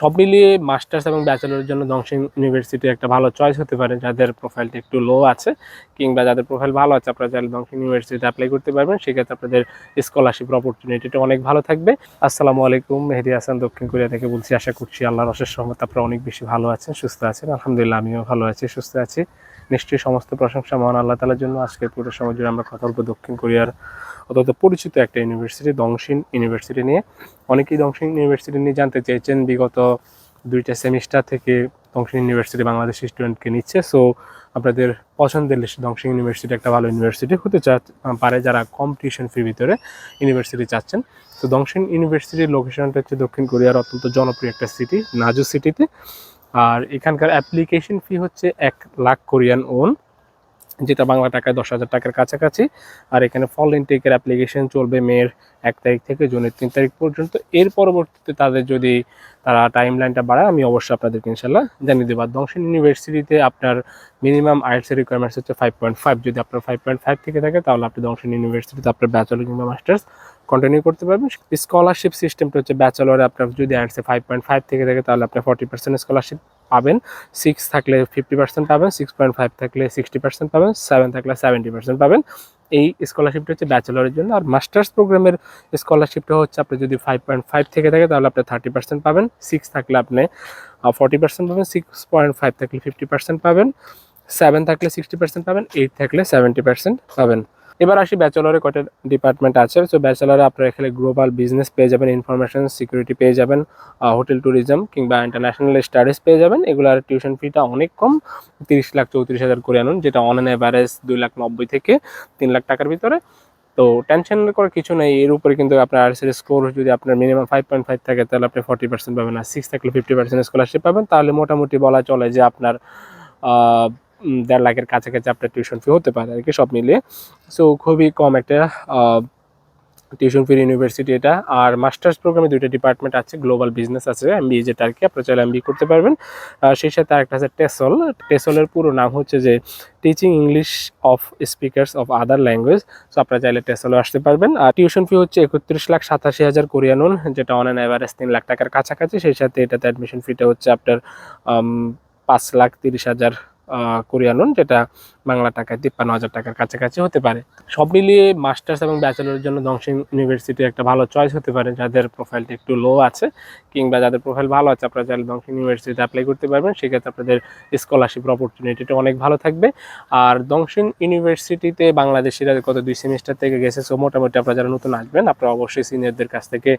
সব মিলিয়ে মাস্টার্স এবং ব্যাচেলরের জন্য দংশিং ইউনিভার্সিটি একটা ভালো চয়েস হতে পারে, যাদের প্রোফাইলটা একটু লো আছে, কিংবা যাদের প্রোফাইল ভালো আছে, আপনারা চাইলে দংশিং ইউনিভার্সিটিতে অ্যাপ্লাই করতে পারবেন। সেক্ষেত্রে আপনাদের স্কলারশিপ অপরচুনিটিটা অনেক ভালো থাকবে। আসসালামু আলাইকুম, মেহেদি হাসান, দক্ষিণ কোরিয়া থেকে বলছি, আশা করছি আল্লাহর অশেষ রহমত আপনারা অনেক বেশি ভালো আছেন, সুস্থ আছেন। আলহামদুলিল্লাহ, আমিও ভালো আছি, সুস্থ আছি। নিশ্চয়ই সমস্ত প্রশংসা মহান আল্লাহ তালার জন্য। আজকের পুরো সময় জুড়ে আমরা কথা বলব দক্ষিণ কোরিয়ার অত্যন্ত পরিচিত একটা ইউনিভার্সিটি, দংশিন ইউনিভার্সিটি নিয়ে। অনেকেই দংশিন ইউনিভার্সিটি নিয়ে জানতে চেয়েছেন। বিগত দুইটা সেমিস্টার থেকে দংশিন ইউনিভার্সিটি বাংলাদেশ স্টুডেন্টকে নিচ্ছে। সো, আপনাদের পছন্দের লিস্ট ইউনিভার্সিটি একটা ভালো ইউনিভার্সিটি হতে চা পারে যারা কম টিউশন ফির ভিতরে ইউনিভার্সিটি চাচ্ছেন। তো দংশিন ইউনিভার্সিটির লোকেশনটা হচ্ছে দক্ষিণ কোরিয়ার অত্যন্ত জনপ্রিয় একটা সিটি নাজু সিটিতে আর এখানকার অ্যাপ্লিকেশন ফি হচ্ছে এক লাখ কোরিয়ান ওন যেটা বাংলা টাকায় দশ হাজার টাকার কাছাকাছি। আর এখানে ফল ইনটেকের অ্যাপ্লিকেশন চলবে মেয়ের এক তারিখ থেকে জুনের তিন তারিখ পর্যন্ত। এর পরবর্তীতে তাদের যদি তারা টাইম লাইনটা বাড়ায়, আমি অবশ্যই আপনাদেরকে ইনশাল্লাহ জানিয়ে দেবো। দংশন ইউনিভার্সিটিতে আপনার মিনিমাম আইএলসের রিকোয়ারমেন্টস হচ্ছে ফাইভ পয়েন্ট ফাইভ যদি আপনার ফাইভ পয়েন্ট ফাইভ থেকে থাকে, তাহলে আপনি দংশন ইউনিভার্সিটিতে আপনার ব্যাচেলর কিংবা মাস্টার্স কন্টিনিউ করতে পারবেন। স্কলারশিপ সিস্টেমটা হচ্ছে ব্যাচেলরে আপনার যদি আইএলসে ফাইভ পয়েন্ট ফাইভ থেকে থাকে, তাহলে আপনার ফর্টি পার্সেন্ট স্কলারশিপ পাবেন। সিক্স থাকলে ফিফটি পার্সেন্ট পাবেন সিক্স পয়েন্ট ফাইভ থাকলে সিক্সটি পার্সেন্ট পাবেন সেভেন থাকলে সেভেন্টি পার্সেন্ট পাবেন। এই স্কলারশিপটা হচ্ছে ব্যাচেলরের জন্য। আর মাস্টার্স প্রোগ্রামের স্কলারশিপটা হচ্ছে আপনি যদি ফাইভ পয়েন্ট ফাইভ থেকে থাকে তাহলে আপনি থার্টি পার্সেন্ট পাবেন। সিক্স থাকলে আপনি ফর্টি পার্সেন্ট পাবেন সিক্স পয়েন্ট ফাইভ থাকলে ফিফটি পার্সেন্ট পাবেন সেভেন থাকলে সিক্সটি পার্সেন্ট পাবেন এইট থাকলে সেভেন্টি পার্সেন্ট পাবেন। এবার আসি ব্যাচেলরে কয়টা ডিপার্টমেন্ট আছে? সো ব্যাচেলরে আপনারা এখানে গ্লোবাল বিজনেস পেয়ে যাবেন ইনফরমেশন সিকিউরিটি পেয়ে যাবেন হোটেল ট্যুরিজম কিংবা ইন্টারন্যাশনাল স্টাডিজ পেয়ে যাবেন। এগুলোর টিউশন ফিটা অনেক কম, তিরিশ লাখ চৌত্রিশ হাজার করে আনুন, যেটা অন অ্যান অ্যাভারেজ দুই লাখ নব্বই থেকে তিন লাখ টাকার ভিতরে। তো টেনশন করার কিছু নেই, এর উপরে কিন্তু আপনার আরসির স্কোর যদি আপনার মিনিমাম ফাইভ পয়েন্ট ফাইভ থাকে, তাহলে আপনি ফর্টি পার্সেন্ট পাবেন আর সিক্স থাকলে ফিফটি পার্সেন্ট স্কলারশিপ পাবেন। তাহলে মোটামুটি বলা চলে যে আপনার দেড় লাখের কাছাকাছি আপনার টিউশন ফি হতে পারে আর কি, সব মিলিয়ে। সো খুবই কম একটা টিউশন ফি ইউনিভার্সিটি এটা। আর মাস্টার্স প্রোগ্রামে দুইটা ডিপার্টমেন্ট আছে গ্লোবাল বিজনেস আছে এমবিএ যেটা আর কি আপনারা চাইলে এমবিএ করতে পারবেন। সেই সাথে আরেকটা আছে টেসল টেসলের পুরো নাম হচ্ছে যে teaching English of speakers of other language so আপনারা চাইলে টেসলে আসতে পারবেন। আর টিউশন ফি হচ্ছে একত্রিশ লাখ সাতাশি হাজার কোরিয়ানুন, যেটা অন অ্যান অ্যাভারেজ তিন লাখ টাকার কাছাকাছি। সেই সাথে এটাতে অ্যাডমিশন ফিটা হচ্ছে আপনার পাঁচ লাখ তিরিশ হাজার কোরিয়ানুন যেটা বাংলা টাকায় তিপ্পান্ন হাজার টাকার কাছাকাছি হতে পারে। সব মিলিয়ে মাস্টার্স এবং ব্যাচেলরের জন্য দংশিং ইউনিভার্সিটি একটা ভালো চয়েস হতে পারে, যাদের প্রোফাইলটা একটু লো আছে, কিংবা যাদের প্রোফাইল ভালো আছে, আপনারা চাইলে দংশিং ইউনিভার্সিটিতে অ্যাপ্লাই করতে পারবেন। সেক্ষেত্রে আপনাদের স্কলারশিপ অপরচুনিটিটা অনেক ভালো থাকবে। আর দংশিং ইউনিভার্সিটিতে বাংলাদেশিরা গত দুই সেমিস্টার থেকে গেছে সো মোটামুটি আপনারা যারা নতুন আসবেন, আপনারা অবশ্যই সিনিয়রদের কাছ থেকে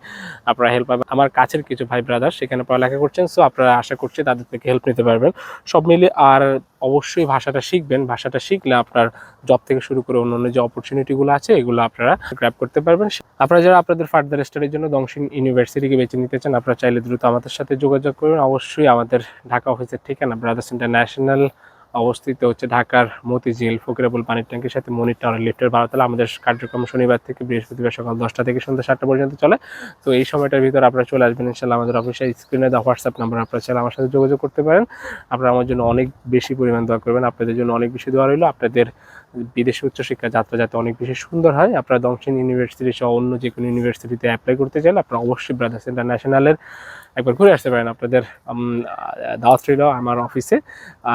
আপনারা হেল্প পাবেন। আমার কাছের কিছু ভাই ব্রাদার সেখানে পড়ালেখা করছেন সো আপনারা আশা করছি তাদের থেকে হেল্প নিতে পারবেন। সব মিলিয়ে আর অবশ্যই ভাষাটা শিখবেন, ভাষাটা শিখলে আপনার জব থেকে শুরু করে অন্যান্য অন্য যে অপরচুনিটিগুলো আছে, এগুলো আপনারা গ্র্যাব করতে পারবেন। আপনারা যারা আপনাদের ফার্দার স্টাডির জন্য দংশিং ইউনিভার্সিটিকে বেছে নিতে চান, আপনারা চাইলে দ্রুত আমাদের সাথে যোগাযোগ করবেন অবশ্যই আমাদের ঢাকা অফিসের ঠিকানা ব্রাদার্স ইন্টারন্যাশনাল অবস্থিত হচ্ছে ঢাকার মতিঝিল ফকিরাবুল পানির ট্যাঙ্কের সাথে মনির টাওয়ার লিফটের বারোতলা। আমাদের কার্যক্রম শনিবার থেকে বৃহস্পতিবার সকাল দশটা থেকে সন্ধ্যা সাতটা পর্যন্ত চলে। তো এই সময়টার ভিতরে আপনারা চলে আসবেন ইনশাল্লাহ আমাদের অফিসের স্ক্রিনে দেওয়া হোয়াটসঅ্যাপ নাম্বার আপনারা চাইলে আমার সাথে যোগাযোগ করতে পারেন। আপনারা আমার জন্য অনেক বেশি পরিমাণ দোয়া করবেন। আপনাদের জন্য অনেক বেশি দোয়া রইল। আপনাদের বিদেশে উচ্চশিক্ষা যাত্রা যাতে অনেক বেশি সুন্দর হয়। আপনারা দংশিন ইউনিভার্সিটি সহ অন্য যে কোনো ইউনিভার্সিটিতে অ্যাপ্লাই করতে চাইলে আপনারা অবশ্যই ব্রাদার্স ইন্টারন্যাশনালের একবার ঘুরে আসতে পারেন। আপনাদের দাওয়াত রইল আমার অফিসে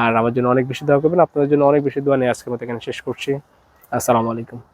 আর আমার জন্য অনেক বেশি দোয়া করবেন। আপনাদের জন্য অনেক বেশি দোয়া নিয়ে আজকের মতো এখানে শেষ করছি। আসসালামু আলাইকুম।